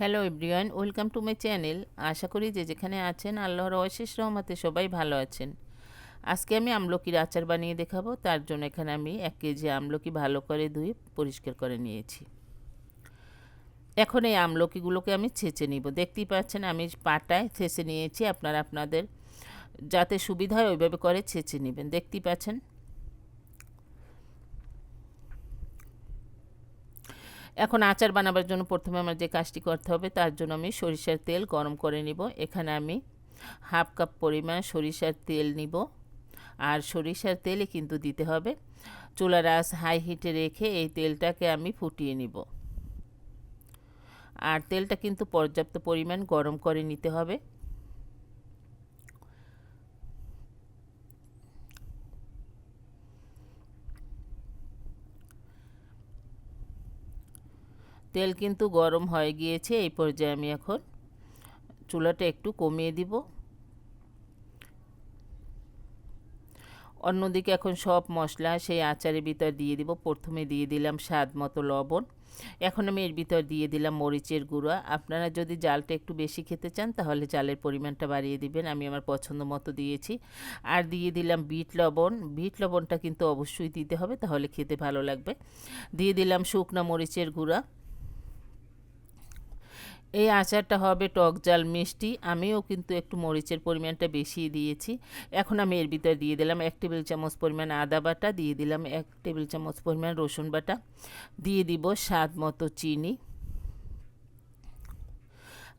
Hello everyone welcome to my channel আশা করি যে যেখানে আছেন, আল্লাহর অশেষ রহমতে সবাই ভালো আছেন। আজকে আমি আমলকির আচার বানিয়ে দেখাবো, তার জন্য এখানে আমি এক কেজি আমলকি ভালো করে ধুয়ে পরিষ্কার করে নিয়েছি। এখন এই আমলকিগুলোকে আমি ছেঁচে নিব। দেখতেই পাচ্ছেন, আমি পাটায় ছেঁচে নিয়েছি, আপনারা আপনাদের যাতে সুবিধা হয় ওইভাবে করে ছেঁচে নেবেন। দেখতেই পাচ্ছেন এখন আচার বানাবার জন্য প্রথমে আমার যে কাজটি করতে হবে, তার জন্য আমি সরিষার তেল গরম করে নিব। এখানে আমি হাফ কাপ পরিমাণ সরিষার তেল নিব। আর সরিষার তেলে কিন্তু দিতে হবে চুলার আঁচ হাই হিটে রেখে এই তেলটাকে আমি ফুটিয়ে নিব। আর তেলটা কিন্তু পর্যাপ্ত পরিমাণ গরম করে নিতে হবে। তেল কিন্তু গরম হয়ে গিয়েছে, এই পর্যায়ে আমি এখন চুলাটা একটু কমিয়ে দিব। অন্যদিকে এখন সব মশলা সেই আচারের ভিতর দিয়ে দিব। প্রথমে দিয়ে দিলাম স্বাদ মতো লবণ। এখন আমি এর ভিতর দিয়ে দিলাম মরিচের গুঁড়া। আপনারা যদি জালটা একটু বেশি খেতে চান, তাহলে জালের পরিমাণটা বাড়িয়ে দিবেন। আমি আমার পছন্দ মতো দিয়েছি। আর দিয়ে দিলাম বিট লবণ। বিট লবণটা কিন্তু অবশ্যই দিতে হবে, তাহলে খেতে ভালো লাগবে। দিয়ে দিলাম শুকনো মরিচের গুঁড়া। এই আচারটা হবে টক জাল মিষ্টি। আমিও কিন্তু একটু মরিচের পরিমাণটা বেশি দিয়েছি। এখন আমি এর ভিতরে দিয়ে দিলাম এক টেবিল চামচ পরিমাণ আদা বাটা, দিয়ে দিলাম এক টেবিল চামচ পরিমাণ রসুন বাটা, দিয়ে দিব স্বাদ মতো চিনি।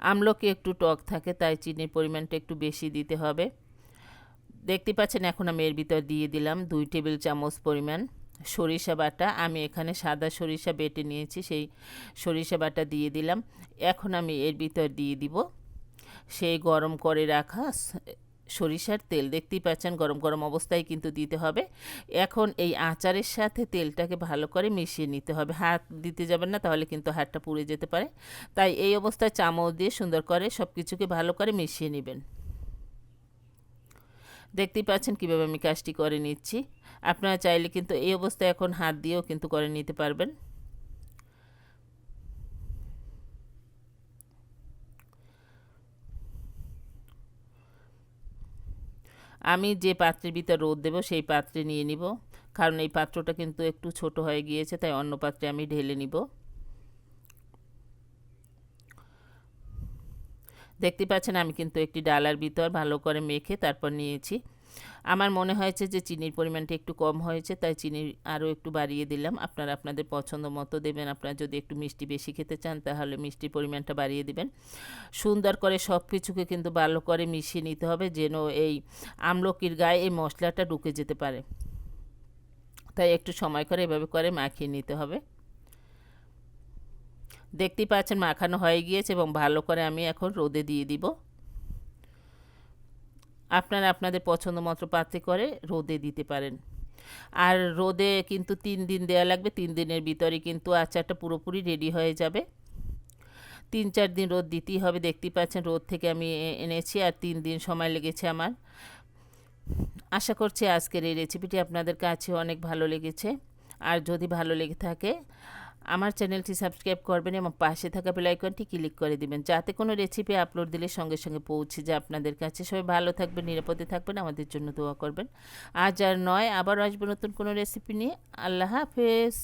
আমলকি একটু টক থাকে, তাই চিনির পরিমাণটা একটু বেশি দিতে হবে। দেখতে পাচ্ছেন, এখন আমি এর ভিতর দিয়ে দিলাম দুই টেবিল চামচ পরিমাণ সরিষা বাটা, আমি এখানে সাদা সরিষা বেটে নিয়েছি, সেই সরিষা বাটা দিয়ে দিলাম। এখন আমি এর ভিতর দিয়ে দিব সেই গরম করে রাখা সরিষার তেল। দেখতেই পাচ্ছেন গরম গরম অবস্থায় কিন্তু দিতে হবে। এখন এই আচারের সাথে তেলটাকে ভালো করে মিশিয়ে নিতে হবে। হাত দিতে যাবেন না, তাহলে কিন্তু হাতটা পুড়ে যেতে পারে। তাই এই অবস্থায় চামচ দিয়ে সুন্দর করে সব কিছুকে ভালো করে মিশিয়ে নেবেন। দেখতেই পাচ্ছেন কীভাবে আমি কাজটি করে নিচ্ছি। আপনারা চাইলে কিন্তু এই অবস্থায় এখন হাত দিয়েও কিন্তু করে নিতে পারবেন। আমি যে পাত্রের ভিতর রোদ দেবো, সেই পাত্রে নিয়ে নিব। কারণ এই পাত্রটা কিন্তু একটু ছোট হয়ে গিয়েছে, তাই অন্য পাত্রে আমি ঢেলে নিব। দেখতে পাচ্ছেন আমি কিন্তু একটি ডালার ভিতর ভালো করে মেখে তারপর নিয়েছি। আমার মনে হয়েছে যে চিনির পরিমাণটা একটু কম হয়েছে, তাই চিনি আরও একটু বাড়িয়ে দিলাম। আপনারা আপনাদের পছন্দ মতো দেবেন, আপনারা যদি একটু মিষ্টি বেশি খেতে চান তাহলে মিষ্টির পরিমাণটা বাড়িয়ে দিবেন। সুন্দর করে সব কিছুকে কিন্তু ভালো করে মিশিয়ে নিতে হবে যেন এই আমলকির গায়ে এই মশলাটা ঢুকে যেতে পারে। তাই একটু সময় করে এভাবে করে মাখিয়ে নিতে হবে। দেখতেই পাচ্ছেন মাখানো হয়ে গিয়েছে এবং ভালো করে আমি এখন রোদে দিয়ে দিব। আপনারা আপনাদের পছন্দ মতো পাত্রে করে রোদে দিতে পারেন। আর রোদে কিন্তু তিন দিন দেওয়া লাগবে, তিন দিনের ভিতরে কিন্তু আচারটা পুরোপুরি রেডি হয়ে যাবে। তিন চার দিন রোদ দিতেই হবে, দেখতেই পাচ্ছেন রোদ থেকে আমি এনেছি আর তিন দিন সময় লেগেছে আমার। আশা করছি আজকের এই রেসিপিটি আপনাদের কাছে অনেক ভালো লেগেছে। আর যদি ভালো লেগে থাকে আমার চ্যানেলটি সাবস্ক্রাইব করবেন এবং পাশে থাকা বেলাইকনটি ক্লিক করে দিবেন। যাতে কোনো রেসিপি আপলোড দিলে সঙ্গে সঙ্গে পৌঁছে যায় আপনাদের কাছে। সবাই ভালো থাকবেন, নিরাপদে থাকবেন, আমাদের জন্য দোয়া করবেন। আজ আর নয় আবার আসব নতুন কোনো রেসিপি নিয়ে। আল্লাহ হাফেজ।